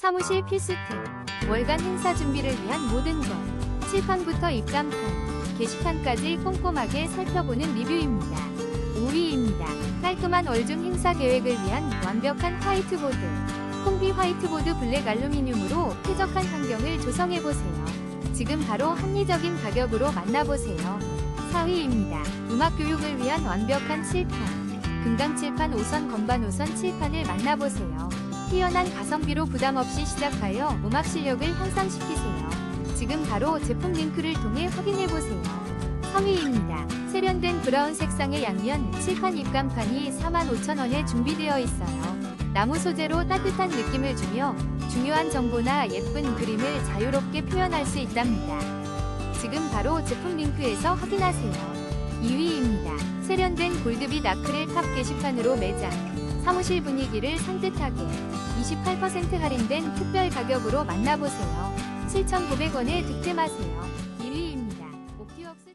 사무실 필수템, 월간 행사 준비를 위한 모든 것, 칠판부터 입장판, 게시판까지 꼼꼼하게 살펴보는 리뷰입니다. 5위입니다. 깔끔한 월중 행사 계획을 위한 완벽한 화이트보드. 콤비 화이트보드 블랙 알루미늄으로 쾌적한 환경을 조성해보세요. 지금 바로 합리적인 가격으로 만나보세요. 4위입니다. 음악 교육을 위한 완벽한 칠판. 금강 칠판 5선 건반 5선 칠판을 만나보세요. 뛰어난 가성비로 부담 없이 시작하여 음악 실력을 향상시키세요. 지금 바로 제품 링크를 통해 확인해보세요. 3위입니다. 세련된 브라운 색상의 양면 칠판 입간판이 45,000원에 준비되어 있어요. 나무 소재로 따뜻한 느낌을 주며 중요한 정보나 예쁜 그림을 자유롭게 표현할 수 있답니다. 지금 바로 제품 링크에서 확인하세요. 2위입니다. 세련된 골드빛 아크릴 탑 게시판으로 매장. 사무실 분위기를 산뜻하게 28% 할인된 특별 가격으로 만나보세요. 7,900원에 득템하세요. 1위입니다. 옵티웍스